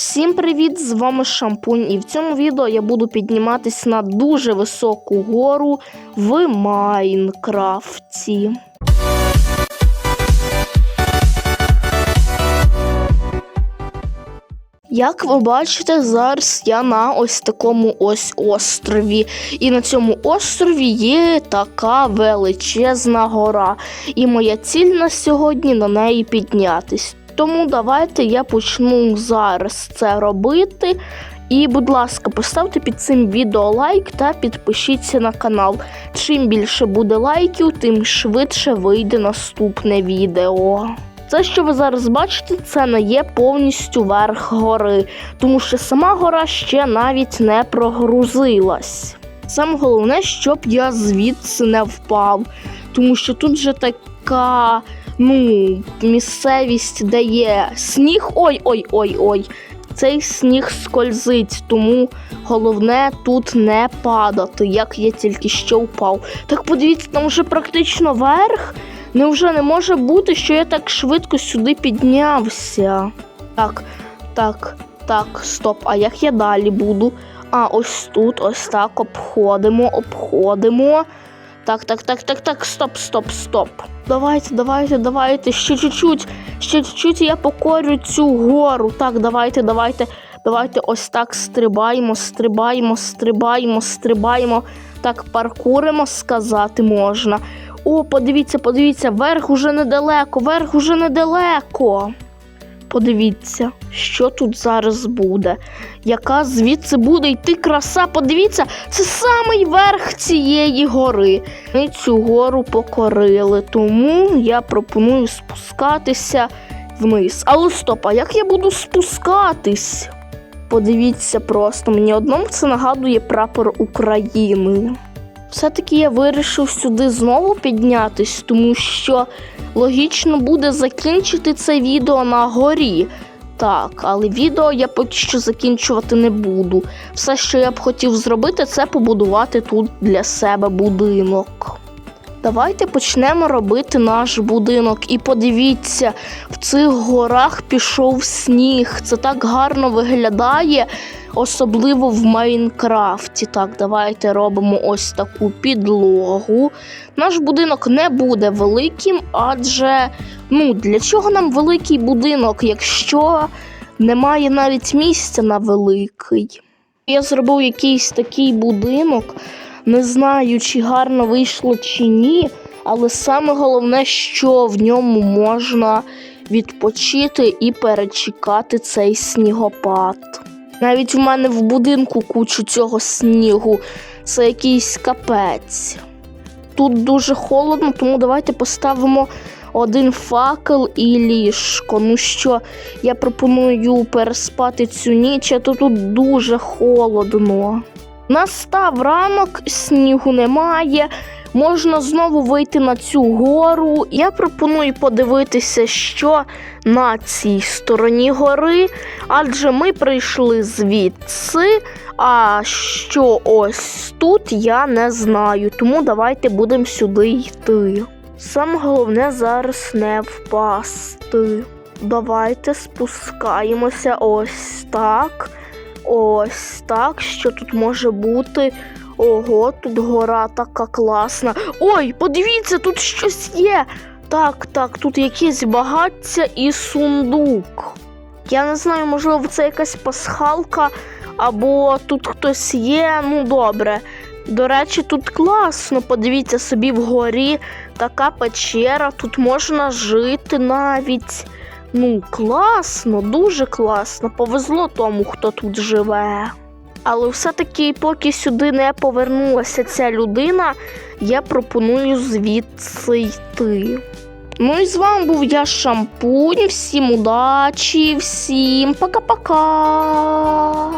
Всім привіт! З вами Шампунь, і в цьому відео я буду підніматись на дуже високу гору в Майнкрафті. Як ви бачите, зараз я на ось такому ось острові. І на цьому острові є така величезна гора. І моя ціль на сьогодні на неї піднятись. Тому давайте я почну зараз це робити. І, будь ласка, поставте під цим відео лайк та підпишіться на канал. Чим більше буде лайків, тим швидше вийде наступне відео. Це, що ви зараз бачите, це не є повністю верх гори, тому що сама гора ще навіть не прогрузилась. Саме головне, щоб я звідси не впав, тому що тут же така ну, місцевість, де є сніг. Ой-ой-ой-ой. Цей сніг скользить, тому головне тут не падати, як я тільки що впав. Так подивіться, там вже практично верх. Невже не може бути, що я так швидко сюди піднявся? Так, так, так, стоп. А як я далі буду? А, ось тут, ось так, обходимо, обходимо. Так, так, так, так, так, стоп, стоп, стоп. Давайте, давайте, давайте, ще чуть-чуть, ще чуть-чуть я покорю цю гору. Так, давайте, давайте, давайте ось так стрибаємо, стрибаємо, стрибаємо, стрибаємо. Так, паркуримо, сказати можна. О, подивіться, подивіться, верх уже недалеко, верх уже недалеко. Подивіться, що тут зараз буде. Яка звідси буде йти краса? Подивіться, це самий верх цієї гори. Ми цю гору покорили, тому я пропоную спускатися вниз. Але стоп, а як я буду спускатись? Подивіться просто, мені одному це нагадує прапор України. Все-таки я вирішив сюди знову піднятись, тому що логічно буде закінчити це відео на горі. Так, але відео я поки що закінчувати не буду. Все, що я б хотів зробити, це побудувати тут для себе будинок. Давайте почнемо робити наш будинок. І подивіться, в цих горах пішов сніг. Це так гарно виглядає, особливо в Майнкрафті. Так, давайте робимо ось таку підлогу. Наш будинок не буде великим, адже ну, для чого нам великий будинок, якщо немає навіть місця на великий? Я зробив якийсь такий будинок. Не знаю, чи гарно вийшло чи ні, але саме головне, що в ньому можна відпочити і перечекати цей снігопад. Навіть в мене в будинку кучу цього снігу. Це якийсь капець. Тут дуже холодно, тому давайте поставимо один факел і ліжко. Ну що, я пропоную переспати цю ніч, а то тут дуже холодно. Настав ранок, снігу немає. Можна знову вийти на цю гору. Я пропоную подивитися, що на цій стороні гори, адже ми прийшли звідси. А що ось тут я не знаю, тому давайте будемо сюди йти. Саме головне зараз не впасти. Давайте спускаємося ось так. Ось так, що тут може бути. Ого, тут гора така класна. Ой, подивіться, тут щось є. Так, так, тут якесь багаття і сундук. Я не знаю, можливо, це якась пасхалка, або тут хтось є. Ну, добре. До речі, тут класно. Подивіться собі вгорі така печера, тут можна жити навіть. Ну, класно, дуже класно. Повезло тому, хто тут живе. Але все-таки, поки сюди не повернулася ця людина, я пропоную звідси йти. Ну і з вами був я Шампунь. Всім удачі, всім пока-пока.